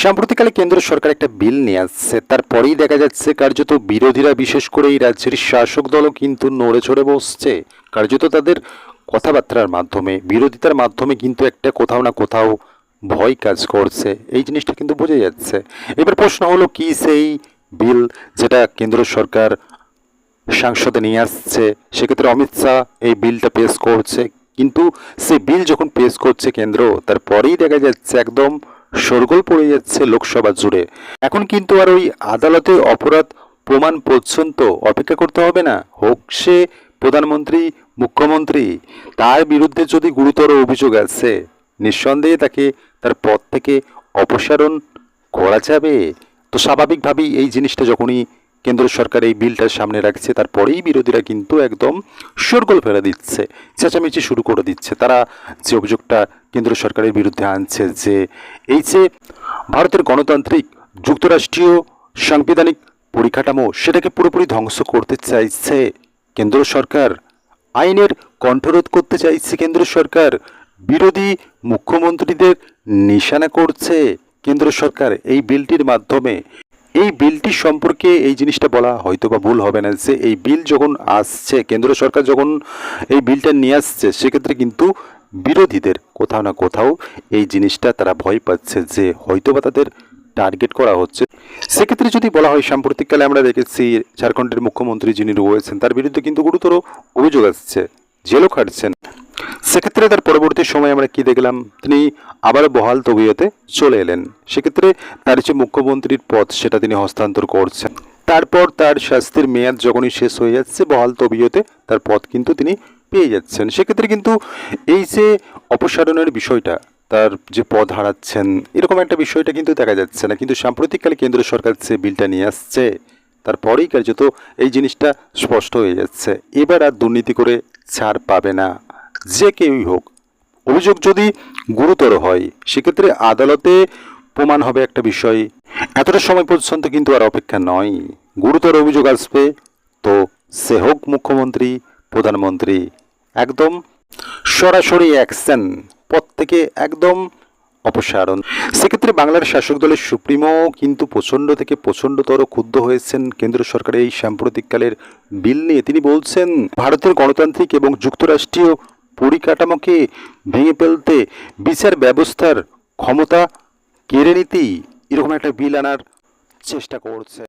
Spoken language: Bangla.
সাম্প্রতিককালে কেন্দ্র সরকার একটা বিল নিয়ে আসছে। তারপরেই দেখা যাচ্ছে কার্যত বিরোধীরা বিশেষ করে এই রাজ্যের শাসক দলও কিন্তু নড়ে চড়ে বসছে। কার্যত তাদের কথাবার্তার মাধ্যমে, বিরোধিতার মাধ্যমে কিন্তু একটা কোথাও না কোথাও ভয় কাজ করছে। এই জিনিসটা কিন্তু বোঝা যাচ্ছে। এবার প্রশ্ন হলো, কি সেই বিল যেটা কেন্দ্র সরকার সাংসদে নিয়ে আসছে? সেক্ষেত্রে অমিত শাহ এই বিলটা পেশ করছে। কিন্তু সেই বিল যখন পেশ করছে কেন্দ্র, তারপরেই দেখা যাচ্ছে একদম শোরগোল পড়ে যাচ্ছে লোকসভা জুড়ে। এখন কিন্তু আর ওই আদালতে অপরাধ প্রমাণ পর্যন্ত অপেক্ষা করতে হবে না। হোক সে প্রধানমন্ত্রী, মুখ্যমন্ত্রী, তার বিরুদ্ধে যদি গুরুতর অভিযোগ আছে, নিঃসন্দেহে তাকে তার পদ থেকে অপসারণ করা যাবে। তো স্বাভাবিকভাবেই এই জিনিসটা যখনই কেন্দ্র সরকার এই বিলটার সামনে রাখছে, তারপরেই বিরোধীরা কিন্তু একদম শোরগোল ফেলে দিচ্ছে, চেঁচামেচি শুরু করে দিচ্ছে। তারা যে অভিযোগটা কেন্দ্র সরকারের বিরুদ্ধে আনছে যে এই যে ভারতের গণতান্ত্রিক, যুক্তরাষ্ট্রীয় সাংবিধানিক পরিকাঠামো সেটাকে পুরোপুরি ধ্বংস করতে চাইছে কেন্দ্র সরকার, আইনের কণ্ঠরোধ করতে চাইছে কেন্দ্র সরকার, বিরোধী মুখ্যমন্ত্রীদের নিশানা করছে কেন্দ্র সরকার এই বিলটির মাধ্যমে। এই বিলটি সম্পর্কে এই জিনিসটা বলা হয়তো বা ভুল হবে না যে এই বিল যখন আসছে কেন্দ্র সরকার যখন এই বিলটা নিয়ে আসছে, সেক্ষেত্রে কিন্তু বিরোধীদের কোথাও না কোথাও এই জিনিসটা তারা ভয় পাচ্ছে যে হয়তো বা তাদের টার্গেট করা হচ্ছে। সেক্ষেত্রে যদি বলা হয়, সাম্প্রতিককালে আমরা দেখেছি ঝাড়খণ্ডের মুখ্যমন্ত্রী যিনি রয়েছেন, তার বিরুদ্ধে কিন্তু গুরুতর অভিযোগ আসছে। জেলও খাটছেন। সেক্ষেত্রে তার পরবর্তী সময় আমরা কি দেখলাম? তিনি আবার বহাল তবিয়তে চলে এলেন। সেক্ষেত্রে তার যে মুখ্যমন্ত্রীর পদ, সেটা তিনি হস্তান্তর করছেন। তারপর তার শাস্তির মেয়াদ যখনই শেষ হয়ে যাচ্ছে, বহাল তবিয়তে তার পদ কিন্তু তিনি পেয়ে যাচ্ছেন। সেক্ষেত্রে কিন্তু এই যে অপসারণের বিষয়টা, তার যে পদ হারাচ্ছেন, এরকম একটা বিষয়টা কিন্তু দেখা যাচ্ছে না। কিন্তু সাম্প্রতিককালে কেন্দ্র সরকার যে বিলটা নিয়ে আসছে তারপরেই কার্যত এই জিনিসটা স্পষ্ট হয়ে যাচ্ছে। এবার আর দুর্নীতি করে ছাড় পাবে না। যে কেউই হোক, অভিযোগ যদি গুরুতর হয়, সেক্ষেত্রে আদালতে প্রমাণ হবে একটা বিষয়। এতটা সময় পর্যন্ত কিন্তু আর অপেক্ষা নয়। গুরুতর অভিযোগ আসবে তো সে হোক মুখ্যমন্ত্রী, প্রধানমন্ত্রী। একদম সরাসরি অ্যাকশন পদ থেকে একদম অপসারণ। সেক্ষেত্রে বাংলার শাসক দলের সুপ্রিমো কিন্তু প্রচণ্ড থেকে প্রচণ্ডতর ক্ষুব্ধ হয়েছেন কেন্দ্র সরকারের এই সাম্প্রতিককালের বিল নিয়ে। তিনি বলছেন, ভারতের গণতান্ত্রিক এবং যুক্তরাষ্ট্রীয় পরিকাঠামোকে ভেঙে ফেলতে বিচার ব্যবস্থার ক্ষমতা কেড়ে নিতেই এরকম একটা বিল আনার চেষ্টা করছে।